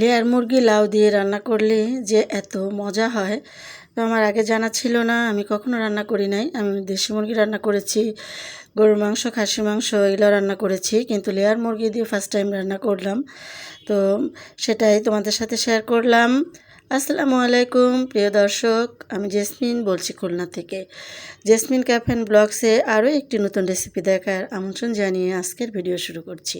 Layer মুরগি লাউ দিয়ে রান্না করলে যে এত মজা হয়, তো আমার আগে জানা ছিল না, আমি কখনো রান্না করি নাই। আমি দেশি মুরগি রান্না করেছি, গরুর মাংস খাসি মাংস, এগুলো রান্না করেছি, কিন্তু লেয়ার মুরগি দিয়ে ফার্স্ট টাইম রান্না করলাম। তো সেটাই তোমাদের সাথে শেয়ার করলাম। আসসালামু আলাইকুম প্রিয় দর্শক, আমি জেসমিন বলছি খুলনা থেকে। জেসমিন ক্যাফেন ব্লগসে আরও একটি নতুন রেসিপি দেখার আমন্ত্রণ জানিয়ে আজকের ভিডিও শুরু করছি।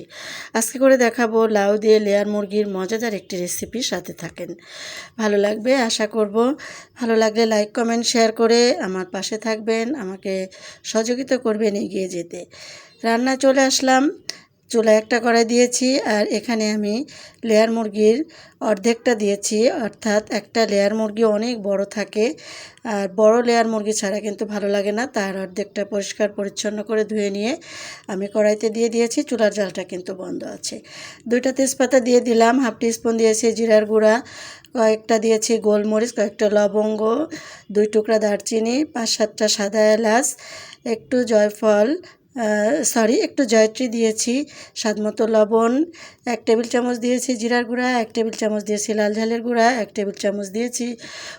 আজকে করে দেখাবো লাউ দিয়ে লেয়ার মুরগির মজাদার একটি রেসিপি সাথে থাকেন। ভালো লাগবে, আশা করব। ভালো লাগলে লাইক, কমেন্ট, শেয়ার করে আমার পাশে থাকবেন, আমাকে সহযোগিতা করবেন এগিয়ে যেতে। রান্না চলে আসলাম। চুলা একটা কড়াই দিয়েছি আর এখানে আমি লেয়ার মুরগির অর্ধেকটা দিয়েছি। অর্থাৎ একটা লেয়ার মুরগি অনেক বড় থাকে আর বড় লেয়ার মুরগি ছাড়া কিন্তু ভালো লাগে না। তার অর্ধেকটা পরিষ্কার পরিচ্ছন্ন করে ধুয়ে নিয়ে আমি কড়াইতে দিয়ে দিয়েছি। চুলার জালটা কিন্তু বন্ধ আছে। দুইটা তেজপাতা দিয়ে দিলাম, হাফ টিস্পুন দিয়েছি জিরার গুঁড়া, কয়েকটা দিয়েছি গোলমরিচ, কয়েকটা লবঙ্গ, দুই টুকরা দারচিনি, পাঁচ সাতটা সাদা এলাচ, একটু জয়ফল সরি একটু জয়ত্রী দিয়েছি, স্বাদ মতো লবণ, এক টেবিল চামচ দিয়েছি জিরার গুঁড়া, এক টেবিল চামচ দিয়েছি লাল ঝালের গুঁড়া, এক টেবিল চামচ দিয়েছি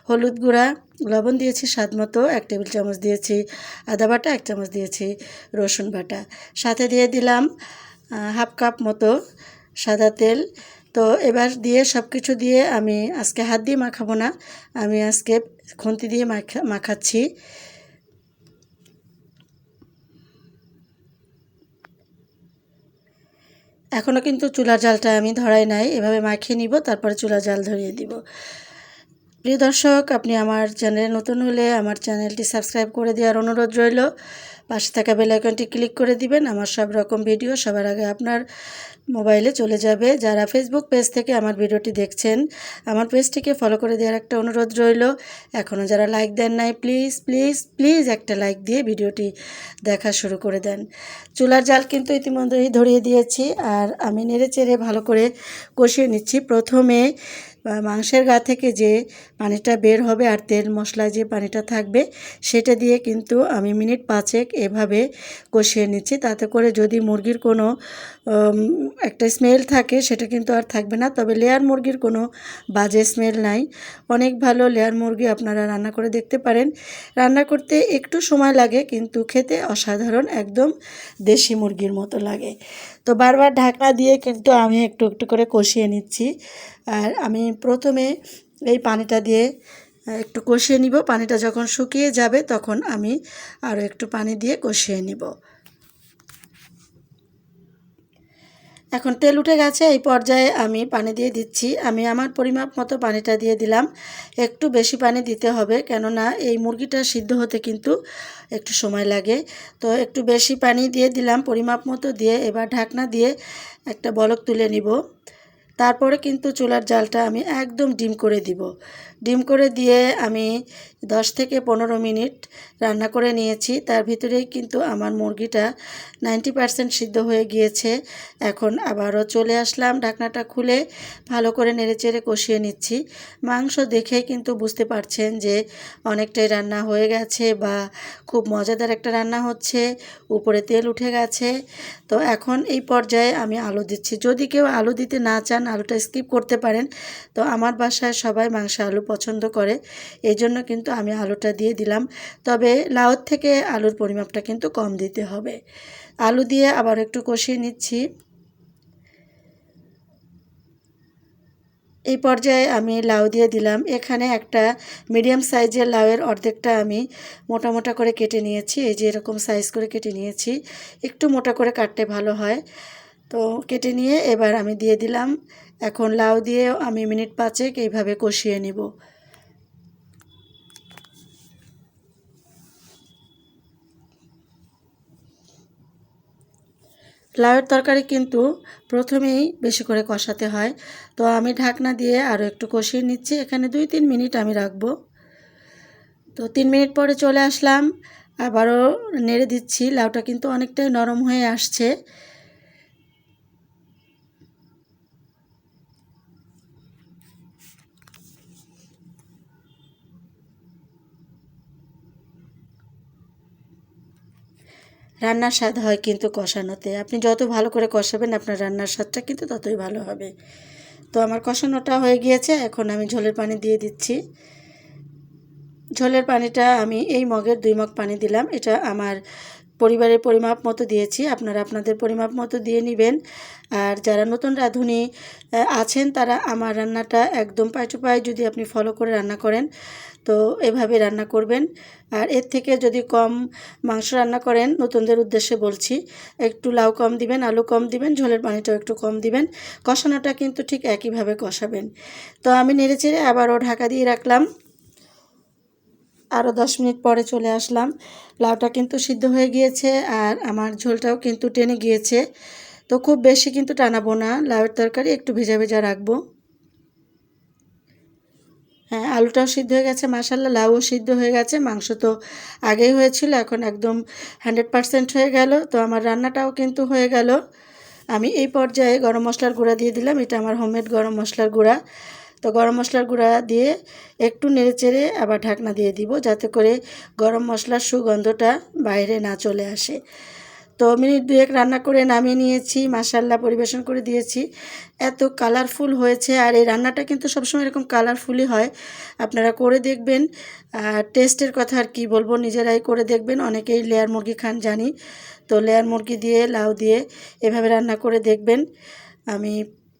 হলুদ গুঁড়া, লবণ দিয়েছি স্বাদ মতো, এক টেবিল চামচ দিয়েছি আদা বাটা, এক চামচ দিয়েছি রসুন বাটা। সাথে দিয়ে দিলাম হাফ কাপ মতো সাদা তেল। তো এবার দিয়ে সব কিছু দিয়ে আমি আজকে হাত দিয়ে মাখাবো না, আমি আজকে খুন্তি দিয়ে মাখা, মাখাচ্ছি। এখনও কিন্তু চুলা জালটা আমি ধরাই নাই, এভাবে মাখিয়ে নিব, তারপরে চুলা জাল ধরিয়ে দিব। প্রিয় দর্শক, আপনি আমার চ্যানেলে নতুন হলে আমার চ্যানেলটি সাবস্ক্রাইব করে দেওয়ার অনুরোধ রইল। পাশে থাকা বেলাইকনটি ক্লিক করে দিবেন। আমার সব রকম ভিডিও সবার আগে আপনার মোবাইলে চলে যাবে। যারা ফেসবুক পেজ থেকে আমার ভিডিওটি দেখছেন, আমার পেজটিকে ফলো করে দেওয়ার একটা অনুরোধ রইল। এখনও যারা লাইক দেন নাই প্লিজ প্লিজ প্লিজ একটা লাইক দিয়ে ভিডিওটি দেখা শুরু করে দেন। চুলার জাল কিন্তু ইতিমধ্যেই ধরিয়ে দিয়েছি, আর আমি নেড়ে চেড়ে ভালো করে কষিয়ে নিচ্ছি। প্রথমে মাংসের গা থেকে যে পানিটা বের হবে আর তেল মশলা যে পানিটা থাকবে, সেটা দিয়ে কিন্তু আমি মিনিট পাঁচেক এভাবে কষিয়ে নিচ্ছি। তাতে করে যদি মুরগির কোনো একটা স্মেল থাকে, সেটা কিন্তু আর থাকবে না। তবে লেয়ার মুরগির কোনো বাজে স্মেল নাই। অনেক ভালো লেয়ার মুরগি আপনারা রান্না করে দেখতে পারেন। রান্না করতে একটু সময় লাগে, কিন্তু খেতে অসাধারণ, একদম দেশি মুরগির মতো লাগে। তো বারবার ঢাকনা দিয়ে কিন্তু আমি একটু একটু করে কষিয়ে নিচ্ছি। আর আমি প্রথমে এই পানিটা দিয়ে একটু কষিয়ে নিব। পানিটা যখন শুকিয়ে যাবে তখন আমি আরও একটু পানি দিয়ে কষিয়ে নিব। এখন তেল উঠে গেছে, এই পর্যায়ে আমি পানি দিয়ে দিচ্ছি। আমি আমার পরিমাপ মতো পানিটা দিয়ে দিলাম। একটু বেশি পানি দিতে হবে, কেননা এই মুরগিটা সিদ্ধ হতে কিন্তু একটু সময় লাগে। তো একটু বেশি পানি দিয়ে দিলাম, পরিমাপ মতো দিয়ে এবার ঢাকনা দিয়ে একটা বলক তুলে নিব। তারপরে কিন্তু চুলার জালটা আমি একদম ডিম করে দিব। ডিম করে দিয়ে আমি দশ থেকে পনেরো মিনিট রান্না করে নিয়েছি। তার ভিতরেই কিন্তু আমার মুরগিটা নাইনটি পারসেন্ট সিদ্ধ হয়ে গিয়েছে। এখন আবারও চলে আসলাম ঢাকনাটা খুলে ভালো করে নেড়েচেড়ে কষিয়ে নিচ্ছি। মাংস দেখেই কিন্তু বুঝতে পারছেন যে অনেকটাই রান্না হয়ে গেছে বা খুব মজাদার একটা রান্না হচ্ছে, উপরে তেল উঠে গেছে। তো এখন এই পর্যায়ে আমি আলু দিচ্ছি। যদি কেউ আলু দিতে না চান আলুটা স্কিপ করতে পারেন। তো আমার বাসায় সবাই মাংস, আলু পছন্দ করে। এই জন্য কিন্তু আমি আলুটা দিয়ে দিলাম। তবে লাউর থেকে আলুর পরিমাপটা কিন্তু কম দিতে হবে। আলু দিয়ে আবার একটু কষিয়ে নিচ্ছি। এই পর্যায়ে আমি লাউ দিয়ে দিলাম। এখানে একটা মিডিয়াম সাইজের লাউয়ের অর্ধেকটা আমি মোটা মোটা করে কেটে নিয়েছি। এই যে এরকম সাইজ করে কেটে নিয়েছি। একটু মোটা করে কাটতে ভালো হয়। তো কেটে নিয়ে এবার আমি দিয়ে দিলাম। এখন লাউ দিয়ে আমি মিনিট পাঁচেক এইভাবে কষিয়ে নিব। লাউয়ের তরকারি কিন্তু প্রথমেই বেশি করে কষাতে হয়। তো আমি ঢাকনা দিয়ে আরও একটু কষিয়ে নিচ্ছি। এখানে দুই তিন মিনিট আমি রাখব। তো তিন মিনিট পরে চলে আসলাম। আবারও নেড়ে দিচ্ছি। লাউটা কিন্তু অনেকটাই নরম হয়ে আসছে। রান্নার স্বাদ হয় কিন্তু কষানোতে। আপনি যত ভালো করে কষাবেন আপনার রান্নার স্বাদটা কিন্তু ততই ভালো হবে। তো আমার কষানোটা হয়ে গিয়েছে, এখন আমি ঝোলের পানি দিয়ে দিচ্ছি। ঝোলের পানিটা আমি এই মগের দুই মগ পানি দিলাম। এটা আমার পরিবারের পরিমাপ মতো দিয়েছি। আপনারা আপনাদের পরিমাপ মতো দিয়ে নেবেন। আর যারা নতুন রাঁধুনি আছেন, তারা আমার রান্নাটা একদম টু পাই যদি আপনি ফলো করে রান্না করেন, তো এভাবে রান্না করবেন। আর এর থেকে যদি কম মাংস রান্না করেন, নতুনদের উদ্দেশ্যে বলছি, একটু লাউ কম দিবেন, আলু কম দিবেন, ঝোলের পানিটাও একটু কম দিবেন। কষানোটা কিন্তু ঠিক একইভাবে কষাবেন। তো আমি নেড়েচেড়ে আবারও ঢাকা দিয়ে রাখলাম। আরও দশ মিনিট পরে চলে আসলাম। লাউটা কিন্তু সিদ্ধ হয়ে গিয়েছে আর আমার ঝোলটাও কিন্তু টেনে গিয়েছে। তো খুব বেশি কিন্তু টানাবো না, লাউয়ের তরকারি একটু ভেজা ভেজা রাখব। হ্যাঁ আলুটাও সিদ্ধ হয়ে গেছে মাসাল্লা লাউও সিদ্ধ হয়ে গেছে, মাংস তো আগেই হয়েছিল, এখন একদম হান্ড্রেড পারসেন্ট হয়ে গেল। তো আমার রান্নাটাও কিন্তু হয়ে গেল। আমি এই পর্যায়ে গরম মশলার গুঁড়া দিয়ে দিলাম, এটা আমার হোমমেড গরম মশলার গুঁড়া। তো গরম মশলার গুঁড়া দিয়ে একটু নেড়েচেড়ে আবার ঢাকনা দিয়ে দিব যাতে করে গরম মশলার সুগন্ধটা বাইরে না চলে আসে। তো মিনিট দুয়েক রান্না করে নামিয়ে নিয়েছি মাসাল্লাহ পরিবেশন করে দিয়েছি। এত কালারফুল হয়েছে আর এই রান্নাটা কিন্তু সবসময় এরকম কালারফুলই হয়। আপনারা করে দেখবেন টেস্টের কথা আর কি বলব, নিজেরাই করে দেখবেন। অনেকেই লেয়ার মুরগি খান জানি, তো লেয়ার মুরগি দিয়ে, লাউ দিয়ে এভাবে রান্না করে দেখবেন। আমি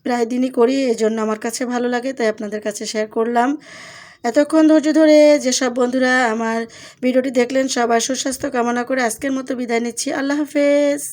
প্রায় দিনই করি এই জন্য আমার কাছে ভালো লাগে, তাই আপনাদের কাছে শেয়ার করলাম। এতক্ষণ ধৈর্য ধরে যেসব বন্ধুরা আমার ভিডিওটি দেখলেন সবার সুস্বাস্থ্য কামনা করে আজকের মতো বিদায় নিচ্ছি। আল্লাহ হাফেজ।